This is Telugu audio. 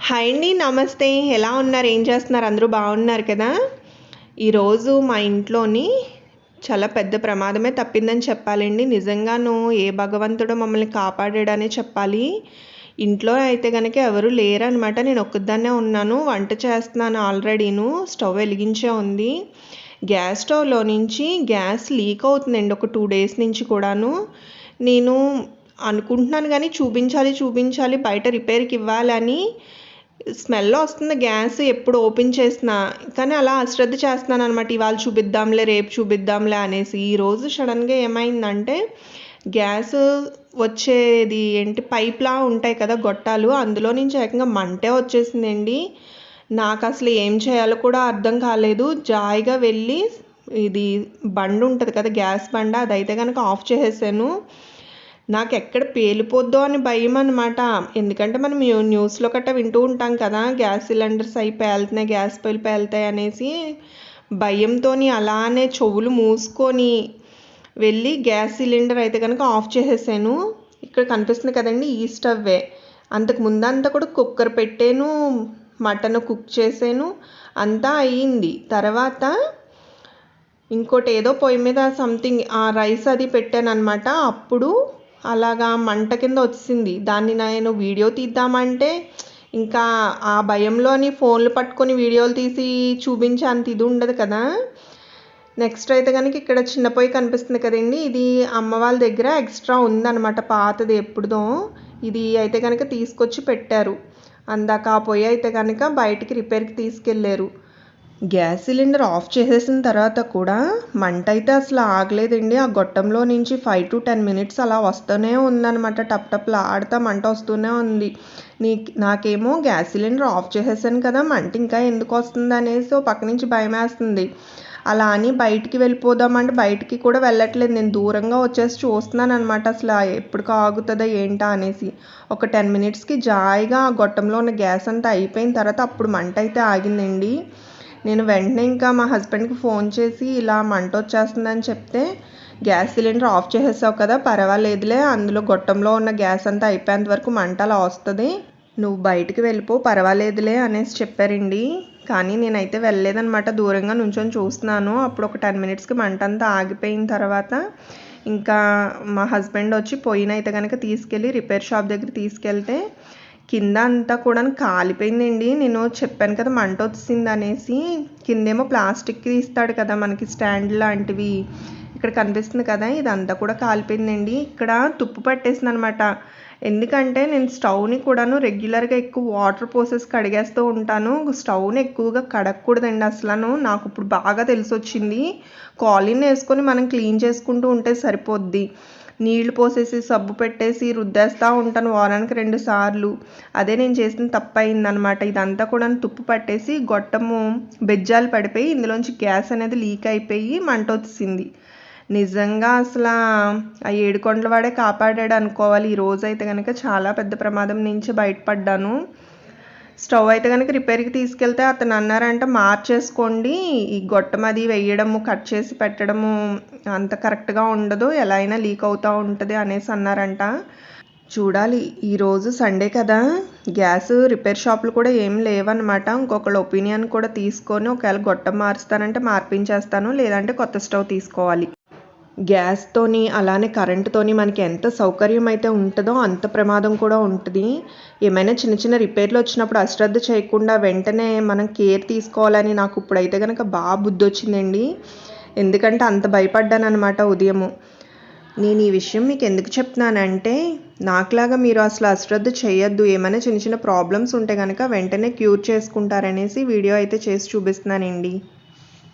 హాయ్ అండి నమస్తే. ఎలా ఉన్నారు? ఏం చేస్తున్నారు? అందరూ బాగున్నారు కదా? ఈరోజు మా ఇంట్లోని చాలా పెద్ద ప్రమాదమే తప్పిందని చెప్పాలండి. నిజంగాను ఏ భగవంతుడు మమ్మల్ని కాపాడాడనే చెప్పాలి. ఇంట్లో అయితే కనుక ఎవరు లేరనమాట నేను ఒక్కదాన్నే ఉన్నాను. వంట చేస్తున్నాను ఆల్రెడీను. స్టవ్ వెలిగించే ఉంది. గ్యాస్ స్టవ్లో నుంచి గ్యాస్ లీక్ అవుతుందండి ఒక టూ డేస్ నుంచి కూడాను. నేను అనుకుంటున్నాను కానీ చూపించాలి చూపించాలి. బయట రిపేర్కి ఇవ్వాలని స్మెల్ వస్తుంది గ్యాస్ ఎప్పుడు ఓపెన్ చేసినా. కానీ అలా అశ్రద్ధ చేస్తున్నాను అనమాట ఇవాళ చూపిద్దాంలే రేపు చూపిద్దాంలే అనేసి. ఈరోజు సడన్గా ఏమైందంటే గ్యాస్ వచ్చేది ఏంటి పైప్లా ఉంటాయి కదా గొట్టాలు. అందులో నుంచి ఏకంగా మంటే వచ్చేసిందండి. నాకు అసలు ఏం చేయాలో కూడా అర్థం కాలేదు. జాయిగా వెళ్ళి ఇది బండి ఉంటుంది కదా గ్యాస్ బండ. అదైతే కనుక ఆఫ్ చేసేసాను. నాకు ఎక్కడ పేలిపోద్దో అని భయం అనమాట ఎందుకంటే మనం న్యూస్లో గట్టా వింటూ ఉంటాం కదా గ్యాస్ సిలిండర్స్ అయి పేలుతున్నాయి గ్యాస్ పొయ్యిలు పేలుతాయి అనేసి భయంతో అలానే చెవులు మూసుకొని వెళ్ళి గ్యాస్ సిలిండర్ అయితే కనుక ఆఫ్ చేసేసాను. ఇక్కడ కనిపిస్తుంది కదండి ఈ స్టవ్వే. అంతకు ముందంతా కూడా కుక్కర్ పెట్టాను మటన్ కుక్ చేసాను అంతా అయ్యింది. తర్వాత ఇంకోటి ఏదో పొయ్యి మీద సంథింగ్ ఆ రైస్ అది పెట్టాను అనమాట అప్పుడు అలాగా మంట కింద వచ్చింది దాన్ని నేను వీడియో తీద్దామంటే ఇంకా ఆ భయంలోని ఫోన్లు పట్టుకొని వీడియోలు తీసి చూపించే అంత ఇది ఉండదు కదా. నెక్స్ట్ అయితే కనుక ఇక్కడ చిన్న పొయ్యి కనిపిస్తుంది కదండి. ఇది అమ్మ వాళ్ళ దగ్గర ఎక్స్ట్రా ఉందన్నమాట. పాతది ఎప్పుడుదో. ఇది అయితే కనుక తీసుకొచ్చి పెట్టారు. అందాక ఆ పొయ్యి అయితే కనుక బయటికి రిపేర్కి తీసుకెళ్ళారు గ్యాస్ సిలిండర్ ఆఫ్ చేసేసిన తర్వాత కూడా మంట అయితే అసలు ఆగలేదండి. ఆ గొట్టంలో నుంచి ఫైవ్ టు టెన్ మినిట్స్ అలా వస్తూనే ఉందన్నమాట. టప్ టప్లా ఆడుతా మంట వస్తూనే ఉంది. నీ నాకేమో గ్యాస్ సిలిండర్ ఆఫ్ చేసేసాను కదా మంట ఇంకా ఎందుకు వస్తుంది అనేసి ఓ పక్క నుంచి భయం వేస్తుంది. అలా అని బయటికి వెళ్ళిపోదామంటే బయటికి కూడా వెళ్ళట్లేదు. నేను దూరంగా వచ్చేసి చూస్తున్నాను అనమాట అసలు ఎప్పుడు ఆగుతుందా ఏంటా అనేసి. ఒక టెన్ మినిట్స్కి జాయిగా ఆ గొట్టంలో ఉన్న గ్యాస్ అంతా అయిపోయిన తర్వాత అప్పుడు మంట అయితే ఆగిందండి. నేను వెంటనే ఇంకా మా హస్బెండ్కి ఫోన్ చేసి ఇలా మంట వచ్చేస్తుందని చెప్తే గ్యాస్ సిలిండర్ ఆఫ్ చేసేసావు కదా పర్వాలేదులే అందులో గొట్టంలో ఉన్న గ్యాస్ అంతా అయిపోయేంత వరకు మంట అలా వస్తుంది. నువ్వు బయటికి వెళ్ళిపో పర్వాలేదులే అనేసి చెప్పారండి. కానీ నేనైతే వెళ్ళలేదనమాట దూరంగా నుంచొని చూస్తున్నాను. అప్పుడు ఒక టెన్ మినిట్స్కి మంట అంతా ఆగిపోయిన తర్వాత ఇంకా మా హస్బెండ్ వచ్చి పొయ్యినైతే కనుక తీసుకెళ్ళి రిపేర్ షాప్ దగ్గర తీసుకెళ్తే కింద అంతా కూడా కాలిపోయిందండి. నేను చెప్పాను కదా మంట వచ్చింది అనేసి కిందేమో ప్లాస్టిక్ ఇస్తాడు కదా మనకి స్టాండ్ లాంటివి ఇక్కడ కనిపిస్తుంది కదా ఇదంతా కూడా కాలిపోయిందండి. ఇక్కడ తుప్పు పట్టేసింది అనమాట ఎందుకంటే నేను స్టవ్ని కూడాను రెగ్యులర్గా ఎక్కువ వాటర్ పోసేసి కడిగేస్తూ ఉంటాను. స్టవ్ని ఎక్కువగా కడగకూడదండి అసలు నాకు ఇప్పుడు బాగా తెలిసి వచ్చింది కాలిన్ వేసుకొని మనం క్లీన్ చేసుకుంటూ ఉంటే సరిపోద్ది. నీళ్ళు పోసేసి సబ్బు పెట్టేసి రుద్దేస్తూ ఉంటాను వారానికి రెండు సార్లు. అదే నేను చేసిన తప్పు అయిందనమాట ఇదంతా కూడా తుప్పు పట్టేసి గొట్టము బెజ్జాలు పడిపోయి ఇందులోంచి గ్యాస్ అనేది లీక్ అయిపోయి మంట వచ్చింది నిజంగా అసలు ఆ ఏడుకొండల వాడే కాపాడాడు అనుకోవాలి. ఈ రోజైతే కనుక చాలా పెద్ద ప్రమాదం నుంచి బయటపడ్డాను. స్టవ్ అయితే కనుక రిపేర్కి తీసుకెళ్తే అతను అన్నారంట మార్చేసుకోండి. ఈ గొట్టం అది వేయడము కట్ చేసి పెట్టడము అంత కరెక్ట్గా ఉండదు. ఎలా అయినా లీక్ అవుతూ ఉంటుంది అనేసి అన్నారంట. చూడాలి. ఈరోజు సండే కదా. గ్యాస్ రిపేర్ షాపులు కూడా ఏం లేవన్నమాట. ఇంకొకళ్ళ ఒపీనియన్ కూడా తీసుకొని ఒకవేళ గొట్టం మారుస్తానంటే మార్పించేస్తాను లేదంటే కొత్త స్టవ్ తీసుకోవాలి. గ్యాస్తోని అలానే కరెంటుతోని మనకి ఎంత సౌకర్యం అయితే ఉంటుందో అంత ప్రమాదం కూడా ఉంటుంది. ఏమైనా చిన్న చిన్న రిపేర్లు వచ్చినప్పుడు అశ్రద్ధ చేయకుండా వెంటనే మనం కేర్ తీసుకోవాలని నాకు ఇప్పుడైతే కనుక బాగా బుద్ధి వచ్చిందండి ఎందుకంటే అంత భయపడ్డాను అనమాట ఉదయము. నేను ఈ విషయం మీకు ఎందుకు చెప్తున్నానంటే నాకులాగా మీరు అసలు అశ్రద్ధ చేయొద్దు. ఏమైనా చిన్న చిన్న ప్రాబ్లమ్స్ ఉంటే కనుక వెంటనే క్యూర్ చేసుకుంటారనేసి వీడియో అయితే చేసి చూపిస్తున్నానండి.